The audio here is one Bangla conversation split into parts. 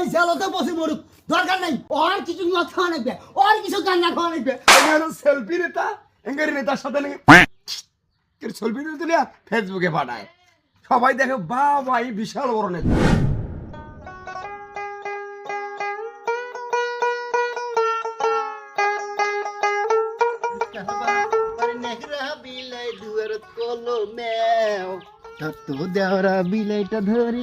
ওই জেলতে বসে মরুক। দরকার নাই ওর কিছু মদ খাওয়া লাগবে ওর কিছু গান্না খাওয়া লাগবে। সেলফি নেতা এঙ্গারি নেতার সাথে সেলফি তুলে ফেসবুকে পাঠায়। সবাই দেখে বা ভাই বিশাল বড় নেতা। তো দেওরা বিলাইটা ধরে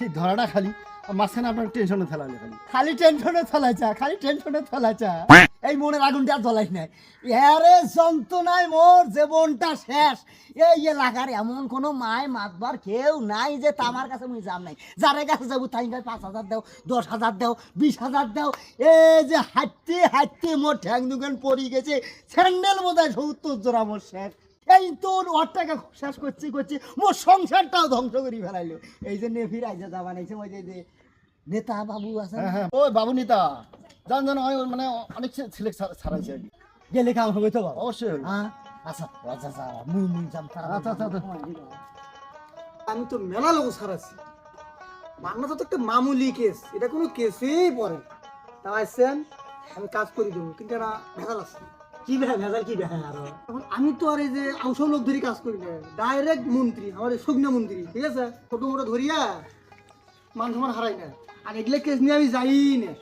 সেই ধরাটা খালি মাঝখানে আপনার টেনশনে ফেলালে খালি। খালি টেনশনে চলাইছা খালি টেনশনে চলাইছা এই মনের আগুনটা আর জ্বলাইস নাই। এরে যন্ত্রণায় মোর জীবনটা শেষ। এই এলাকার এমন কোনো মায় মাতবার কেউ নাই যে তামার কাছে মুই যাম নাই। যারে কাছে যাব তাই কাছে পাঁচ হাজার দাও, দশ হাজার দাও, বিশ হাজার দাও। এই যে হাঁটতে হাঁটতে মোর ঠ্যাং দুগান পড়ি গেছে। স্যান্ডেল বোধ হয় সত্তর জোড়া মোর শেষ। এই তোর ওর টাকা শেষ করছি করছি। মোর সংসারটাও ধ্বংস করে ফেলাইলো। এই যে নেফির আইজা যাবা নাইছে ওই যে- নেতা বাবু আছে না? হ্যাঁ হ্যাঁ। ওই বাবু নেতা। জান জান ওই মানে অনেক ছেলে ছাড়াইছে গেলে কাম হবে তো বাবা। অবশ্যই। হ্যাঁ? আচ্ছা আচ্ছা আচ্ছা। মুই মুই যাম আচ্ছা, আচ্ছা, আচ্ছা। আমি তো মেলা লোক ছাড়াচ্ছি মান্না তো একটা মামুলি কেস। এটা কোনো কেসেই পড়ে না। তা আসছেন আমি কাজ করি দেবো। কিন্তু এরা ভেজাল আছে। কি বেহা ভেজাল কি বেহা আরও? এখন আমি তো আর এই যে আউসব লোক ধরে কাজ করি না ডাইরেক্ট মন্ত্রী আমার সগ্না মন্ত্রী ঠিক আছে? ছোটো মোটো ধরিয়া মান সমান হারাই না। আর এগুলো কেস নিয়ে আমি যাই না।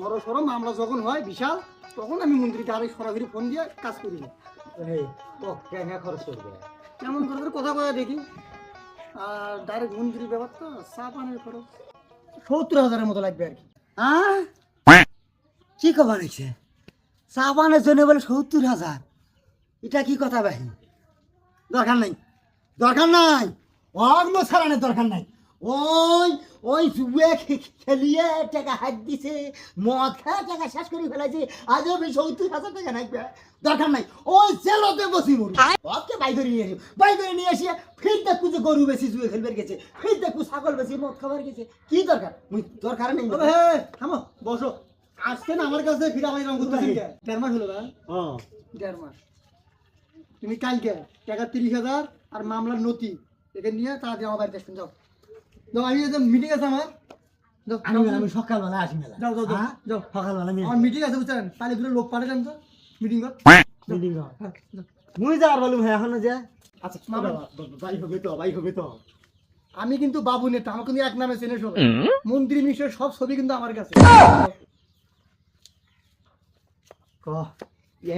বড় সড়ো মামলা যখন হয় বিশাল তখন আমি মন্ত্রী ডাইরেক্ট সরাসরি ফোন দিয়ে কাজ করি না। এই তো কেনা খরচ করবে কেমন করে করে কথা কথা দেখি। আর ডাইরেক্ট মন্ত্রীর ব্যাপার তো চা পানের খরচ। সত্তর হাজারের মতো লাগবে আর কি। হ্যাঁ। কি কবা নাইছে চা পানের জন্য বলে সত্তর হাজার। এটা কি কথা ভাই দরকার নাই। দরকার নাই। অগ্ন ছাড়ানোর দরকার নাই। ওই ওই জুয়ে খেলিয়ে টাকা হাত দিছে, মদ খায় টাকা শেষ করে ফেলাইছে, আজও বেশ সত্তর হাজার টাকা নাই দরকার নাই। ওই জেলতে বসি মরু। ওকে বাই করে নিয়ে আসি। বাই করে নিয়ে আসিয়ে ফির দেখু যে গরু বেশি জুয়ে খেলবার গেছে ফির দেখু ছাগল বেশি মদ খাবার গেছে। কি দরকার? দরকার নেই। থামো, বসো। আজকে না আমার কাছে ফিরা ভাই রঙ করতেছি কে? দেড় মাস হলো না? হ্যাঁ। দেড় মাস। তুমি কালকে টাকা তিরিশ হাজার আর মামলার নথি নিয়ে তাড়াতাড়ি আমার বাড়িতে আসবেন যাও। যাও আমি মিটিং আছে আমার আমি যাও, আমি সকালবেলা আসি মেলা। যাও, যাও, যাও? সকালবেলা আমার মিটিং আছে বুঝছেন? তাহলে দুটো লোক পাঠালাম তো মিটিং কর মিটিং হয়। হ্যাঁ, মুই যাওয়ার বলুম হ্যাঁ এখনও যে। আচ্ছা মামা, বাই হবে তো বাই হবে তো। আমি কিন্তু বাবু নেতা আমার কিন্তু এক নামে চেনে সবাই। মন্ত্রী মিশ্রের সব ছবি কিন্তু আমার কাছে। ক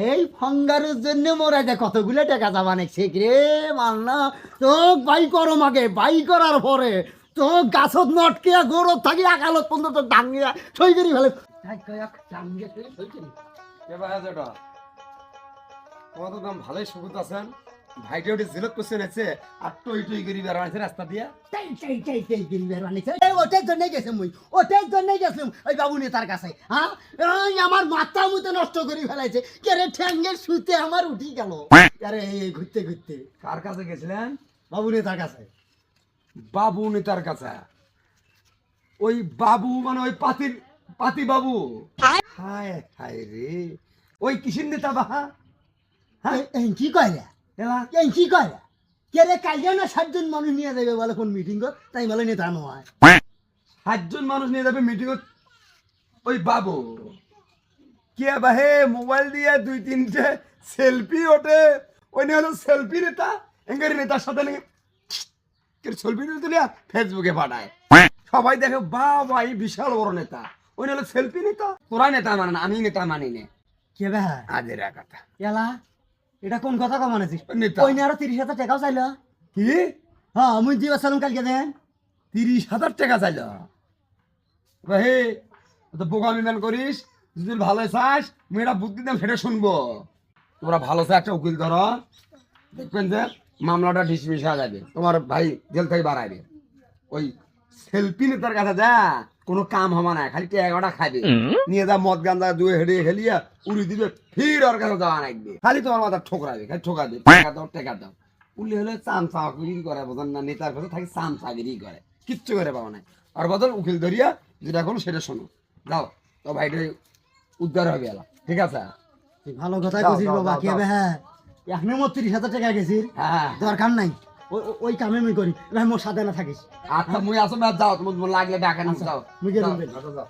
এই ফঙ্গারের জন্য মোরা যে কতগুলো টাকা যাবা নেছে রে মান্না তো বাই করো মাকে বাই করার পরে তো গাছত নটকে গরত থাকি আকালত পর্যন্ত তো ডাঙ্গিয়া সই করি ফেলে। ডাঙ্গিয়া সই সই করি? এবার যেটা তোমার তো দাম ভালোই সুবিধা আছেন। ভাইটা ওটি জিলত আর টই টই করি বেড়াচ্ছে রাস্তা দিয়া। টাই টাই টাই টাই করি বের বানিয়েছে এই ওটার জন্য গেছে মুই। ওটার জন্য গেছিলাম ওই বাবু নেতার কাছে হ্যাঁ আমার মাথা মুতে নষ্ট করে ফেলাইছে। কে ঠ্যাঙ্গের শুতে আমার উঠি গেল। আরে এই এই ঘুরতে ঘুরতে। কার কাছে গেছিলেন? বাবু নেতার কাছে। বাবু নেতার কাছে। ওই বাবু মানে ওই পাতির পাতি বাবু। হায় হায় রে। ওই কিসির নেতা বাহা হ্যাঁ? কি কয় এই কি কয়? কে রে কালিয়া না সাতজন মানুষ নিয়ে যাবে বলে কোন মিটিং কর তাই বলে নেতা নয়। সাতজন মানুষ নিয়ে যাবে মিটিং ওই বাবু কে বাহে মোবাইল দিয়ে দুই তিনটে সেলফি ওঠে? ওই নিয়ে হলো সেলফি নেতা এঙ্গারি নেতার সাথে সেলফি তুলে ফেসবুকে পাঠায়। সবাই দেখে বা ভাই বিশাল বড় নেতা। ওই হলো সেলফি নেতা। তোরা নেতা মানে না আমি নেতা মানি নে। কে বে? আজের কথা। এলা এটা কোন কথা কম আনেছিস? ওই আরও তিরিশ হাজার টাকাও চাইলো। কি? হ্যাঁ আমি দিবা সালাম কালকে দেন। তিরিশ হাজার টাকা চাইল? হে তো বোকামি ম্যান করিস যদি ভালো চাস মেয়েরা বুদ্ধি দাম সেটা শুনব। তোমরা ভালো চাই একটা উকিল ধরো। দেখবেন যে মামলাটা ডিসমিস হয়ে যাবে। তোমার ভাই জেল থেকে বাড়াইবে। ওই সেলফি নেতার কাছে যা। কোনো কাম হবা না খালি টেকাটা খাবে নিয়ে যা মদ গান্দা দুয়ে হেডে হেলিয়া উড়ি দিবে ফির ওর কাছে যাওয়া লাগবে। খালি তোমার মাথা ঠোকরাবে খালি ঠোকা দেবে টাকা দাও টাকা দাও। উল্লে হলে চাম চাকরি করে বোঝেন না নেতার কাছে থাকি চাম চাকরি করে কিচ্ছু করে পাবো না। আর বদল উকিল ধরিয়া যেটা করো সেটা শোনো। যাও তো ভাইটা উদ্ধার হবে এলা ঠিক আছে? ভালো কথা কইছিস বাবা কি হবে হ্যাঁ? এখনও তিরিশ হাজার টাকা গেছিস হ্যাঁ। দরকার নাই। ওই- কামে আমি করি ভাই মোর সাথে না থাকিস আচ্ছা মুই আসো যাও তোমার লাগলে ডাকে না যাও মুই গেলাম যাও। যাও, যাও।